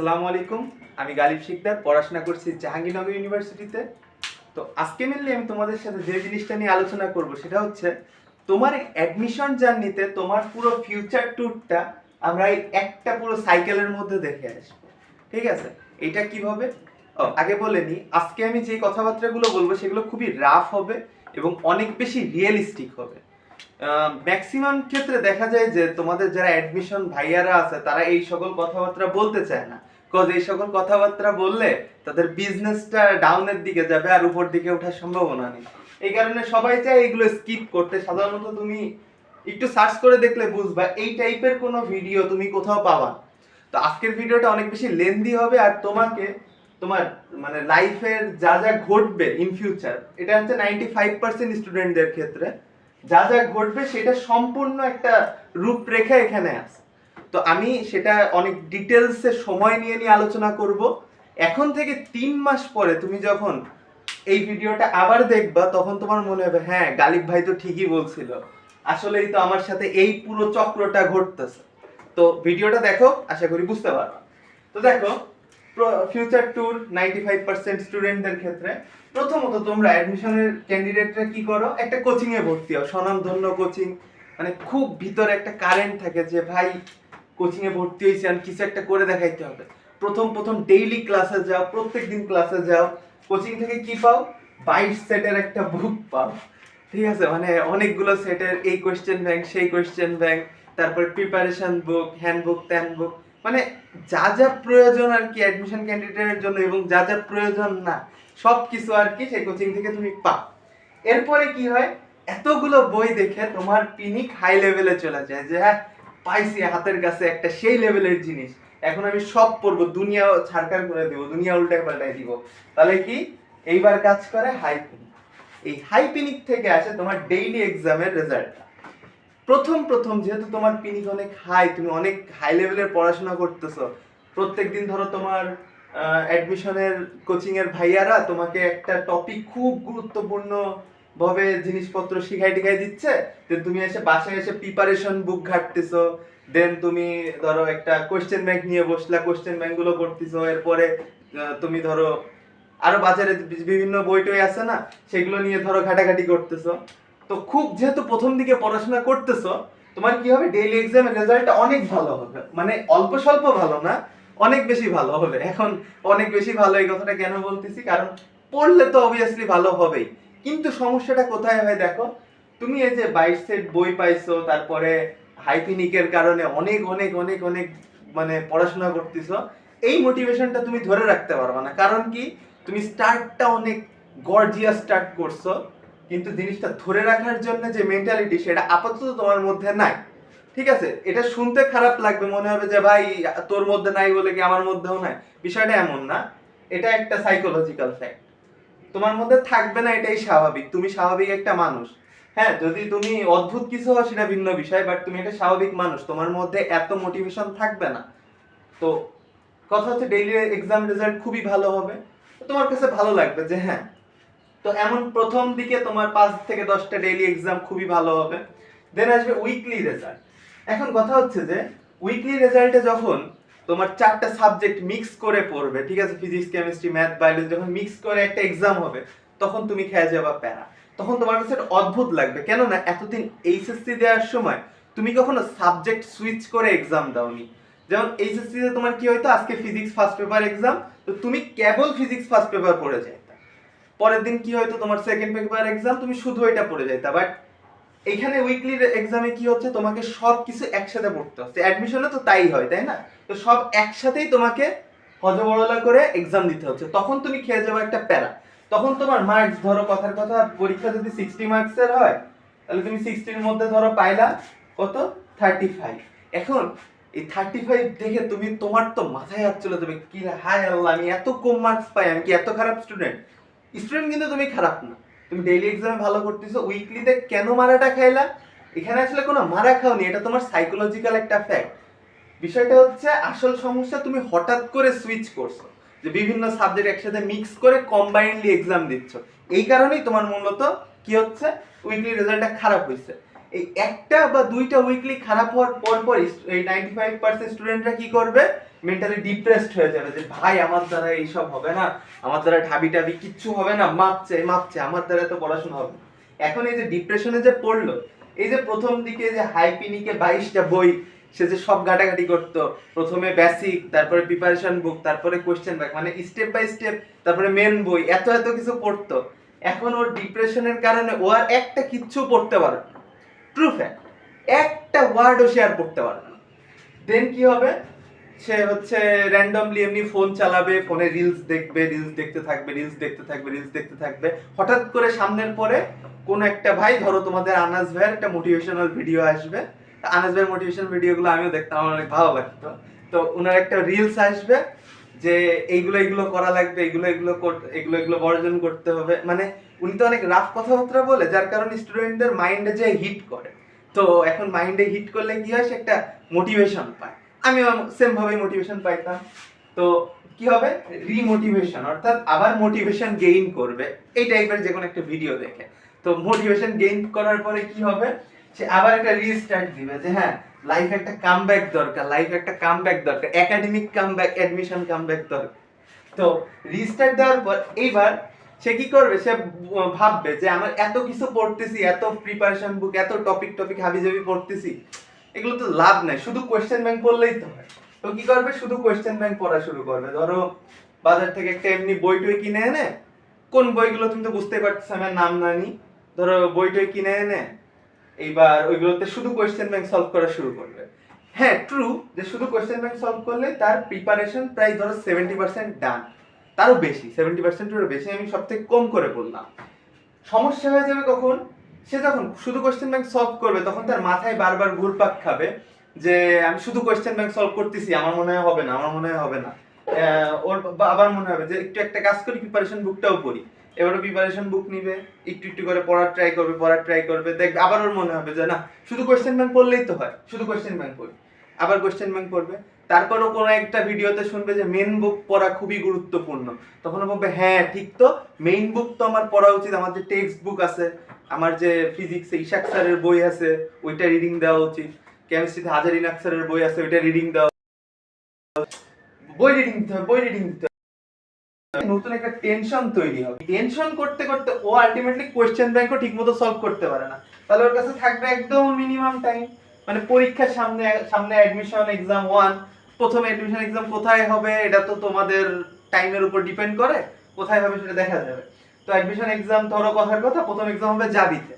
আসসালামু আলাইকুম। আমি গালিব শিকদার, পড়াশোনা করছি জাহাঙ্গীরনগর ইউনিভার্সিটিতে। তো আজকে মিললে আমি তোমাদের সাথে যে জিনিসটা নিয়ে আলোচনা করব সেটা হচ্ছে, তোমার অ্যাডমিশন জার্নিতে তোমার পুরো ফিউচার ট্যুরটা আমরা এই একটা পুরো সাইকেলের মধ্যে দেখে আসব। ঠিক আছে? এটা কীভাবে? আগে বলে নি, আজকে আমি যে কথাবার্তাগুলো বলব সেগুলো খুবই রাফ হবে এবং অনেক বেশি রিয়েলিস্টিক হবে। ম্যাক্সিমাম ক্ষেত্রে দেখা যায় যে তোমাদের যারা অ্যাডমিশন ভাইয়ারা আছে, তারা এই সকল কথাবার্তা বলতে চায় না। কজ এই সকল কথাবার্তা বললে তাদের বিজনেসটা ডাউনের দিকে যাবে আর উপর দিকে ওঠার সম্ভাবনা নেই। এই কারণে সবাই চায় এগুলো স্কিপ করতে। সাধারণত তুমি একটু সার্চ করে দেখলে বুঝবা এই টাইপের কোনো ভিডিও তুমি কোথাও পাবা। তো আজকের ভিডিওটা অনেক বেশি লেন্দি হবে আর তোমাকে তোমার মানে লাইফের যা যা ঘটবে ইন ফিউচার এটা হচ্ছে নাইনটি ফাইভ পার্সেন্ট স্টুডেন্টদের ক্ষেত্রে, যা যা ঘটবে সেটা সম্পূর্ণ একটা রূপরেখা এখানে আছে। তো আমি সেটা অনেক ডিটেলসে সময় নিয়ে নিয়ে আলোচনা করব। এখন থেকে তিন মাস পরে তুমি যখন এই ভিডিওটা আবার দেখবা, তখন তোমার মনে হবে হ্যাঁ গালিব ভাই তো ঠিকই বলছিল। আসলেই তো আমার সাথে এই পুরো চক্রটা ঘটতেছে। তো ভিডিওটা দেখো, আশা করি বুঝতে পারবা। তো দেখো future tour ninety five percent স্টুডেন্টদের ক্ষেত্রে প্রথমত তোমরা অ্যাডমিশনের ক্যান্ডিডেটরা কি করো? একটা কোচিং এ ভর্তি হও। স্বনামধন্য কোচিং মানে খুব ভিতরে একটা কারেন্ট থাকে যে, ভাই কোচিং এ ভর্তি হয়েছি আর কিছু একটা করে দেখাইতে হবে। প্রথম প্রথম ডেইলি ক্লাসে যাও প্রত্যেক দিন ক্লাসে যাও। কোচিং থেকে কি পাও? বাইশ সেটের একটা বুক পাও। ঠিক আছে? মানে অনেকগুলো সেটের এই কোয়েশ্চেন ব্যাংক সেই কোয়েশ্চেন ব্যাংক তারপর প্রিপারেশন বুক হ্যান্ডবুক বুক মানে যা যা প্রয়োজন আর কি অ্যাডমিশন ক্যান্ডিডেটের জন্য এবং যা যা প্রয়োজন না সব কিছু আর কি সেই কোচিং থেকে তুমি পাও। এরপরে কি হয়? এতগুলো বই দেখে তোমার পিনিক হাই লেভেলে চলে যায় যে হ্যাঁ পাইছি হাতের কাছে একটা সেই লেভেলের জিনিস। এখন আমি সব পড়ব দুনিয়া ছাড়কার করে দেবো, দুনিয়া উল্টায় পাল্টাই দিব। তাহলে কি? এইবার কাজ করে হাই পিনিক এই হাই পিনিক থেকে আসে তোমার ডেইলি এক্সামের রেজাল্টটা প্রথম প্রথম যেহেতু তোমার পিনিক অনেক হাই তুমি অনেক হাই লেভেলের পড়াশোনা করতেছো প্রত্যেক দিন ধরো তোমার অ্যাডমিশনের কোচিং এর ভাইয়ারা তোমাকে একটা টপিক খুব গুরুত্বপূর্ণ ভাবে জিনিসপত্র শিখাই টিখাই দিচ্ছে? দেন তুমি এসে বাসায় এসে প্রিপারেশন বুক ঘাটতেছো। দেন তুমি ধরো একটা কোশ্চেন ব্যাংক নিয়ে বসলা কোশ্চেন ব্যাংকগুলো করতেছো। এরপরে তুমি ধরো আরও বাজারে বিভিন্ন বই টই আছে না? সেগুলো নিয়ে ধরো ঘাটাঘাটি করতেছো। তো খুব যেহেতু প্রথম দিকে পড়াশোনা করতেছো, তোমার কি হবে? ডেইলি এক্সামের রেজাল্টটা অনেক ভালো হবে। মানে অল্প স্বল্প ভালো না, অনেক বেশি ভালো হবে। এখন অনেক বেশি ভালো এই কথাটা কেন বলতেছি? কারণ পড়লে তো অবভিয়াসলি ভালো হবেই। কিন্তু সমস্যাটা কোথায় হয় দেখো? তুমি এই যে বাইশ সেট বই পাইছো, তারপরে হাইপিনিকের কারণে অনেক অনেক অনেক অনেক মানে পড়াশোনা করতেছো, এই মোটিভেশনটা তুমি ধরে রাখতে পারবে না। কারণ কি? তুমি স্টার্টটা অনেক গর্জিয়াস স্টার্ট করছ, কিন্তু জিনিসটা ধরে রাখার জন্য যে মেন্টালিটি সেটা আপাতত তোমার মধ্যে নাই। ঠিক আছে? এটা শুনতে খারাপ লাগবে, মনে হবে যে ভাই, তোর মধ্যে নাই বলে কি আমার মধ্যেও নাই? বিষয়টা এমন না। এটা একটা সাইকোলজিক্যাল ফ্যাক্ট তোমার মধ্যে থাকবে না এটাই স্বাভাবিক। তুমি স্বাভাবিক একটা মানুষ। হ্যাঁ যদি তুমি অদ্ভুত কিছু হও, সেটা ভিন্ন বিষয় বাট তুমি একটা স্বাভাবিক মানুষ। তোমার মধ্যে এত মোটিভেশন থাকবে না। তো কথা হচ্ছে ডেইলি এক্সাম রেজাল্ট খুবই ভালো হবে। তোমার কাছে ভালো লাগবে যে হ্যাঁ। তো এমন প্রথম দিকে তোমার পাঁচ থেকে দশটা ডেইলি এক্সাম খুবই ভালো হবে। দেন আসবে উইকলি রেজাল্ট এখন কথা হচ্ছে যে উইকলি রেজাল্টে যখন তোমার চারটা সাবজেক্ট মিক্স করে পড়বে, ঠিক আছে? ফিজিক্স কেমিস্ট্রি ম্যাথ বায়োলজি যখন মিক্স করে একটা এক্সাম হবে, তখন তুমি খেয়ে যাবা প্যারা। তখন তোমার কাছে অদ্ভুত লাগবে। কেননা এতদিন এইচএসসি দেওয়ার সময় তুমি কখনো সাবজেক্ট সুইচ করে এক্সাম দাওনি। যেমন এইচএসসি তে তোমার কি হয়তো আজকে ফিজিক্স ফার্স্ট পেপার এক্সাম তো তুমি কেবল ফিজিক্স ফার্স্ট পেপার পড়ে যাইতা। পরের দিন কি হয়তো তোমার সেকেন্ড পেপার এক্সাম তুমি শুধু এটা পড়ে যাইতা। বাট এখানে উইকলি এক্সামে কি হচ্ছে? তোমাকে সব কিছু একসাথে পড়তে হচ্ছে। অ্যাডমিশনে তো তাই হয়, তাই না? তো সব একসাথেই তোমাকে হজবরলা করে এক্সাম দিতে হচ্ছে। তখন তুমি খেয়ে যাবে একটা প্যারা। তখন তোমার মার্কস ধরো কথার কথা, পরীক্ষা যদি সিক্সটি মার্কসের হয়, তাহলে তুমি সিক্সটির মধ্যে ধরো পাইলা কত? থার্টি ফাইভ এখন এই থার্টি ফাইভ দেখে তুমি, তোমার তো মাথায় হাত চলে যাবে, কি হায় আল্লাহ, আমি এত কম মার্কস পাই, আমি কি এত খারাপ স্টুডেন্ট স্টুডেন্ট কিন্তু তুমি খারাপ না। তুমি ডেইলি এক্সামে ভালো করতেছো উইকলিতে কেন মারাটা খাইলা? এখানে আসলে কোনো মারা খাওনি, এটা তোমার সাইকোলজিক্যাল একটা ফ্যাক্ট বিষয়টা হচ্ছে, আসল সমস্যা তুমি হঠাৎ করে সুইচ করছ, যে বিভিন্ন সাবজেক্ট একসাথে মিক্স করে কম্বাইনলি এক্সাম দিচ্ছ। এই কারণেই তোমার মূলত কি হচ্ছে? উইকলি রেজাল্টটা খারাপ হয়েছে এই একটা বা দুইটা উইকলি খারাপ হওয়ার পর পর এই নাইনটি ফাইভ পার্সেন্ট স্টুডেন্টরা কি করবে? মেন্টালি ডিপ্রেসড হয়ে যাবে যে, ভাই, আমার দ্বারা এইসব হবে না। আমার দ্বারা ঢাবি টাবি কিচ্ছু হবে না। মাপছে মাপছে। আমার দ্বারা তো পড়াশোনা হবে এখন এই যে ডিপ্রেশনে যে পড়ল, এই যে প্রথম দিকে যে হাইপিনিকে বাইশটা বই, সে যে সব ঘাটাঘাটি করতো। প্রথমে বেসিক তারপরে প্রিপারেশন বুক তারপরে কোশ্চেন ব্যাক মানে স্টেপ বাই স্টেপ তারপরে মেন বই, এত এত কিছু পড়তো। এখন ওর ডিপ্রেশনের কারণে ও আর একটা কিচ্ছু পড়তে পারবে না। ট্রু ফ্যাক্ট একটা ওয়ার্ডও শেয়ার করতে পারবে না। দেন কি হবে? সে হচ্ছে র্যান্ডমলি এমনি ফোন চালাবে ফোনে রিলস দেখবে রিলস দেখতে থাকবে রিলস দেখতে থাকবে রিলস দেখতে থাকবে। হঠাৎ করে সামনের পরে কোন একটা ভাই, ধরো তোমাদের আনাস ভাইয়ের একটা মোটিভেশনাল ভিডিও আসবে। আনাস ভাইয়ের মোটিভেশনাল ভিডিওগুলো আমিও দেখতাম, আমার অনেক ভালো লাগতো। তো ওনার একটা রিলস আসবে যে এইগুলো এগুলো করা লাগবে এগুলো এগুলো এগুলো এগুলো বর্জন করতে হবে। মানে উনি তো অনেক রাফ কথাবার্তা বলে, যার কারণে স্টুডেন্টদের মাইন্ডে যে হিট করে। তো এখন মাইন্ডে হিট করলে কি হয়? সে একটা মোটিভেশন পায়। আমিও সেম ভাবে মোটিভেশন পাইতাম। তো কি হবে? রিমোটিভেশন অর্থাৎ আবার মোটিভেশন গেইন করবে। এই টাইপের যে কোনো একটা ভিডিও দেখে। তো মোটিভেশন গেইন করার পরে কি হবে? সে আবার একটা রিস্টার্ট দিবে যে হ্যাঁ লাইফ একটা কামব্যাক দরকার লাইফ একটা কামব্যাক দরকার একাডেমিক কামব্যাক অ্যাডমিশন কামব্যাক দরকার। তো রিস্টার্ট দেওয়ার পর এইবার সে কি করবে? সে ভাববে যে, আমার এত কিছু পড়তেছি, এত প্রিপারেশন বুক এত টপিক টপিক হাবিজাবি পড়তেছি। এগুলো তো লাভ নাই, শুধু কোয়েশ্চেন ব্যাংক পড়লেই তো হয়। তো কি করবে? শুধু কোয়েশ্চেন ব্যাংক পড়া শুরু করবে। ধরো, বাজার থেকে একটা এমনি বই টই কিনে এনে, কোন বইগুলো তুমি তো বুঝতে পারছ আমার নাম জানি ধরো বই টই কিনে এনে, এইবার ওইগুলোতে শুধু কোয়েশ্চেন ব্যাংক সলভ করা শুরু করবে। হ্যাঁ ট্রু যে শুধু কোয়েশ্চেন ব্যাংক সলভ করলে তার প্রিপারেশন প্রায় ধরো সেভেন্টি পার্সেন্ট ডান তারও বেশি সেভেন্টি পার্সেন্টেরও বেশি। আমি সব থেকে কম করে বললাম সমস্যা হয়ে যাবে কখন? সে যখন শুধু কোয়েশ্চেন ব্যাংক সলভ করবে, তখন তার মাথায় বারবার ঘুরপাক খাবে যে, আমি শুধু কোয়েশ্চেন ব্যাংক সলভ করতেছি, আমার মনে হয় হবে না, আমার মনে হয় হবে না। ওর আবার মনে হবে যে, একটু একটা কাজ করি প্রিপারেশন বুকটাও পড়ি। এবারে প্রিপারেশন বুক নিবে, একটু একটু করে পড়ার ট্রাই করবে, পড়ার ট্রাই করবে, দেখবে আবার ওর মনে হবে যে, না, শুধু কোয়েশ্চেন ব্যাংক পড়লেই তো হয়, শুধু কোয়েশ্চেন ব্যাংক পড়ি। আবার কোয়েশ্চেন ব্যাংক পড়বে তারপরও কোনো একটা ভিডিওতে শুনবে যে মেন বুক পড়া খুবই গুরুত্বপূর্ণ। তখন বলবে হ্যাঁ ঠিক তো। মেইন বুক তো আমার পড়া উচিত। আমার যে টেক্সট বুক আছে, আমার যে ফিজিক্সে ইশাক স্যারের বই আছে, ওইটা রিডিং দেওয়া উচিত। কেমিস্ট্রিতে হাজার ইনাক স্যারের বই আছে, ওইটা রিডিং দেওয়া বই রিডিং দিতে হবে, বই রিডিং দিতে নতুন একটা টেনশন তৈরি হবে। টেনশন করতে করতে ও আলটিমেটলি কোয়েশ্চেন ব্যাংকও ঠিকমতো সলভ করতে পারে না। তাহলে ওর কাছে থাকবে একদম মিনিমাম টাইম মানে পরীক্ষার সামনে সামনে অ্যাডমিশন এক্সাম ওয়ান প্রথম অ্যাডমিশন এক্সাম কোথায় হবে, এটা তো তোমাদের টাইমের উপর ডিপেন্ড করে, কোথায় হবে সেটা দেখা যাবে। তো অ্যাডমিশন এক্সাম ধরো কথার কথা, প্রথম এক্সাম হবে জাবিতে।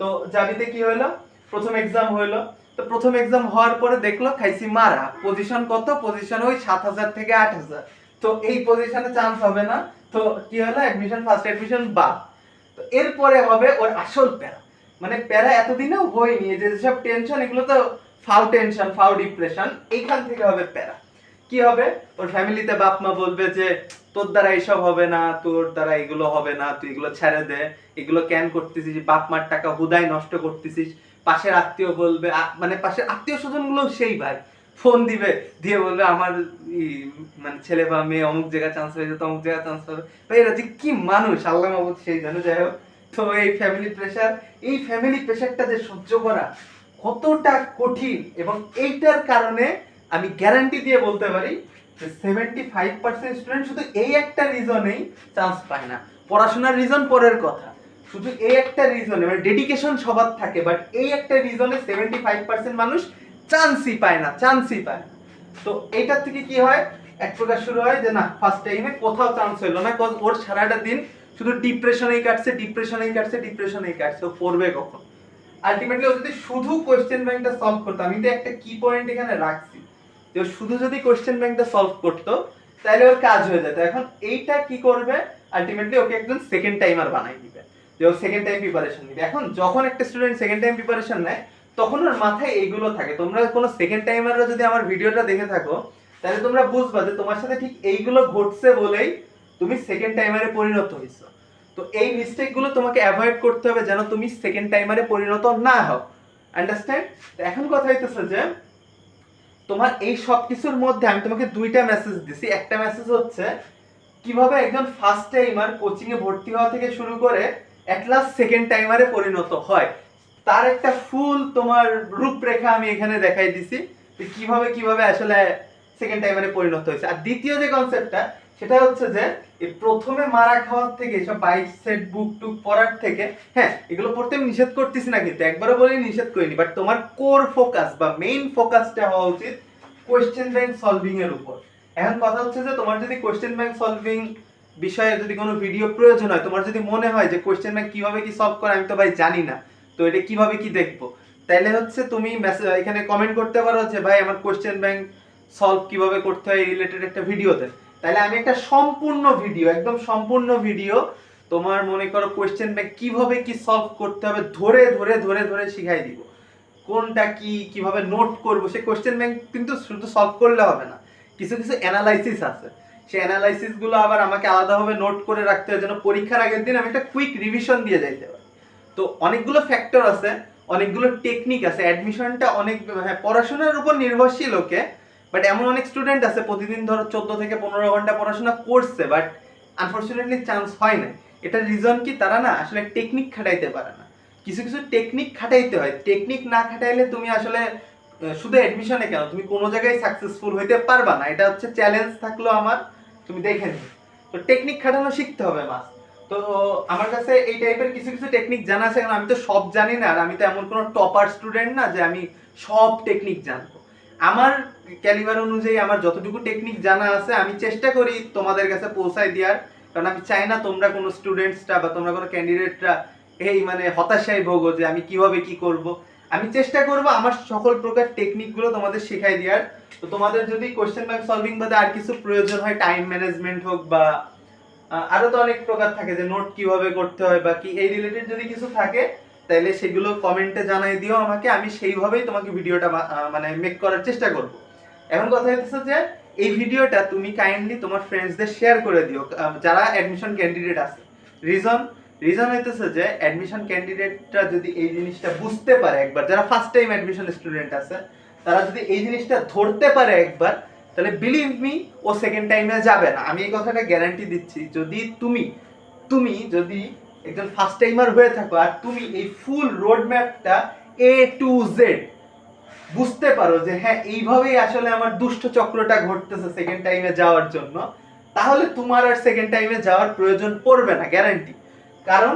তো জাবিতে কি হলো প্রথম এক্সাম হলো তো প্রথম এক্সাম হওয়ার পরে দেখল খাইছি মারা। পজিশন কত? পজিশন ওই সাত হাজার থেকে আট হাজার। তো এই পজিশনে চান্স হবে না। তো কি হলো? অ্যাডমিশন ফার্স্ট অ্যাডমিশন বাদ। তো এরপরে হবে ওর আসল প্যারা। মানে প্যারা এতদিনেও হয়নি। যে সব টেনশন এগুলো তো ফাউ টেনশন, ফাউ ডিপ্রেশন, এইখান থেকে হবে প্যারা। কি হবে? ওর ফ্যামিলিতে বাপ মা বলবে যে, তোর দ্বারা এইসব হবে না, তোর দ্বারা এগুলো হবে না, তুই এগুলো ছেড়ে দে, এগুলো ক্যান করতেছিস, বাপ মার টাকা হুদাই নষ্ট করতেছিস। পাশের আত্মীয় বলবে মানে পাশের আত্মীয় স্বজনগুলো সেই ভাই। ফোন দিবে, দিয়ে বলবে, আমার মানে ছেলে বা মেয়ে অমুক জায়গায় চান্স হয়েছে তমুক জায়গায় চান্স হবে ভাই, এরা যে কি মানুষ, আল্লাহ মাহবুদ সেই জানো। যাই হোক, তো এই ফ্যামিলি প্রেশার এই ফ্যামিলি প্রেশারটা যে সহ্য করা কতটা কঠিন এবং এইটার কারণে আমি গ্যারান্টি দিয়ে বলতে পারি যে সেভেন্টি ফাইভ পার্সেন্ট স্টুডেন্ট শুধু এই একটা রিজনেই চান্স পায় না। পড়াশোনার রিজন পরের কথা। শুধু এই একটা রিজনে মানে ডেডিকেশন সবার থাকে বাট এই একটা রিজনে সেভেন্টি ফাইভ পার্সেন্ট মানুষ চান্সই পায় না চান্সই পায় তো এইটার থেকে কি হয়? এক প্রকার শুরু হয় যে না ফার্স্ট টাইমে কোথাও চান্স হলো না কজ ওর সারাটা দিন শুধু ডিপ্রেশনেই কাটছে ডিপ্রেশনেই কাটছে ডিপ্রেশনেই কাটছে, ও পড়বে কখন? আলটিমেটলি ও যদি শুধু কোয়েশ্চেন ব্যাংকটা সলভ করতো, আমি তো একটা কি পয়েন্ট এখানে রাখছি। যে শুধু যদি কোয়েশ্চেন ব্যাংকটা সলভ করতো, তাহলে ওর কাজ হয়ে যেত। এখন এইটা কি করবে? আলটিমেটলি ওকে একজন সেকেন্ড টাইমার বানাই দিবে। যে ও সেকেন্ড টাইম প্রিপারেশন নিবে। এখন যখন একটা স্টুডেন্ট সেকেন্ড টাইম প্রিপারেশন নেয়, তখন ওর মাথায় এইগুলো থাকে। তোমরা কোনো সেকেন্ড টাইমাররা যদি আমার ভিডিওটা দেখে থাকো, তাহলে তোমরা বুঝবা যে তোমার সাথে ঠিক এইগুলো ঘটছে বলেই তুমি সেকেন্ড টাইমারে পরিণত হয়েছো। তো এই মিস্টেকগুলো তোমাকে অ্যাভয়েড করতে হবে যেন তুমি সেকেন্ড টাইমারে পরিণত না হও। আন্ডারস্ট্যান্ড এখন কথা হইতেছে যে, তোমার এই সব কিছুর মধ্যে আমি তোমাকে দুইটা মেসেজ দিছি। একটা মেসেজ হচ্ছে, কীভাবে একজন ফার্স্ট টাইমার কোচিং এ ভর্তি হওয়া থেকে শুরু করে এট লাস্ট সেকেন্ড টাইমারে পরিণত হয়। তার একটা ফুল তোমার রূপরেখা আমি এখানে দেখাই দিছি যে কীভাবে কীভাবে আসলে সেকেন্ড টাইমারে পরিণত হয়েছে। আর দ্বিতীয় যে কনসেপ্টটা সেটা হচ্ছে যে, এই প্রথমে মারা খাওয়ার থেকে, এসব বাইক, সেট বুক টুক পড়ার থেকে হ্যাঁ এগুলো পড়তে আমি নিষেধ করতেছি না কিন্তু, একবারও বলেই নিষেধ করিনি বাট তোমার কোর ফোকাস বা মেইন ফোকাসটা হওয়া উচিত কোয়েশ্চেন ব্যাংক সলভিং এর উপর। এখন কথা হচ্ছে যে, তোমার যদি কোয়েশ্চেন ব্যাংক সলভিং বিষয়ে যদি কোনো ভিডিও প্রয়োজন হয়, তোমার যদি মনে হয় যে কোয়েশ্চেন ব্যাংক কীভাবে কি সলভ করে, আমি তো ভাই জানি না, তো এটা কীভাবে কি দেখব? তাইলে হচ্ছে তুমি মেসেজ এখানে কমেন্ট করতে পারো যে, ভাই, আমার কোয়েশ্চেন ব্যাংক সলভ কীভাবে করতে হয় রিলেটেড একটা ভিডিও দেন তাহলে আমি একটা সম্পূর্ণ ভিডিও একদম সম্পূর্ণ ভিডিও তোমার মনে করো কোয়েশ্চেন ব্যাংক কীভাবে কি সলভ করতে হবে, ধরে ধরে ধরে ধরে শিখাই দিব। কোনটা কি, কীভাবে নোট করব, সে কোয়েশ্চেন ব্যাংক কিন্তু শুধু সলভ করলে হবে না। কিছু কিছু অ্যানালাইসিস আছে। সেই অ্যানালাইসিসগুলো আবার আমাকে আলাদাভাবে নোট করে রাখতে হয় যেন পরীক্ষার আগের দিন আমি একটা কুইক রিভিশন দিয়ে যাইতে পারি। তো অনেকগুলো ফ্যাক্টর আছে, অনেকগুলো টেকনিক আছে অ্যাডমিশনটা অনেক হ্যাঁ পড়াশোনার উপর নির্ভরশীল ওকে বাট এমন অনেক স্টুডেন্ট আছে, প্রতিদিন ধরো চোদ্দ থেকে পনেরো ঘণ্টা পড়াশোনা করছে বাট আনফর্চুনেটলি চান্স হয় না এটার রিজন কি? তারা না আসলে টেকনিক খাটাইতে পারে না। কিছু কিছু টেকনিক খাটাইতে হয়। টেকনিক না খাটাইলে তুমি আসলে শুধু অ্যাডমিশনে কেন? তুমি কোনো জায়গায় সাকসেসফুল হইতে পারবা না। এটা হচ্ছে চ্যালেঞ্জ থাকল আমার। তুমি দেখে নিও। তো টেকনিক খাটানো শিখতে হবে মাস তো আমার কাছে এই টাইপের কিছু কিছু টেকনিক জানা আছে। কারণ আমি তো সব জানি না। আর আমি তো এমন কোনো টপার স্টুডেন্ট না যে আমি সব টেকনিক জানব। আমার ক্যালিবার অনুযায়ী আমার যতটুকু টেকনিক জানা আছে, আমি চেষ্টা করি তোমাদের কাছে পৌঁছায় দেওয়ার। কারণ আমি চাই না তোমরা কোনো স্টুডেন্টসটা বা তোমরা কোনো ক্যান্ডিডেটরা এই মানে হতাশায় ভোগো যে আমি কীভাবে কি করব। আমি চেষ্টা করব আমার সকল প্রকার টেকনিকগুলো তোমাদের শেখাই দেওয়ার। তো তোমাদের যদি কোয়েশ্চেন ব্যাংক সলভিং বাদে আর কিছু প্রয়োজন হয় টাইম ম্যানেজমেন্ট হোক বা আরও তো অনেক প্রকার থাকে যে নোট কীভাবে করতে হয় বা কি, এই রিলেটেড যদি কিছু থাকে তাহলে সেগুলো কমেন্টে জানাই দিও আমাকে, আমি সেইভাবেই তোমাকে ভিডিওটা মানে মেক করার চেষ্টা করব। এখন কথা হচ্ছে যে, এই ভিডিওটা তুমি কাইন্ডলি তোমার ফ্রেন্ডসদের শেয়ার করে দিও যারা অ্যাডমিশন ক্যান্ডিডেট আছে। রিজন রিজন হইতেছে যে অ্যাডমিশন ক্যান্ডিডেটরা যদি এই জিনিসটা বুঝতে পারে একবার, যারা ফার্স্ট টাইম অ্যাডমিশন স্টুডেন্ট আছে, তারা যদি এই জিনিসটা ধরতে পারে একবার, তাহলে বিলিভ মি ও সেকেন্ড টাইমে যাবে না। আমি এই কথাটা গ্যারান্টি দিচ্ছি, যদি তুমি তুমি যদি একজন ফার্স্ট টাইমার হয়ে থাকো আর তুমি এই ফুল রোড ম্যাপটা এ টু জেড বুঝতে পারো যে হ্যাঁ এইভাবেই আসলে আমার দুষ্ট চক্রটা ঘটতেছে সেকেন্ড টাইমে যাওয়ার জন্য। তাহলে তোমার আর সেকেন্ড টাইমে যাওয়ার প্রয়োজন পড়বে না গ্যারান্টি কারণ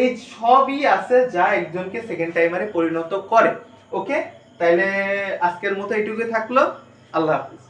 এই সবই আছে যা একজনকে সেকেন্ড টাইমারে পরিণত করে। ওকে তাইলে আজকের মতো এইটুকুই থাকল। আল্লাহ হাফিজ।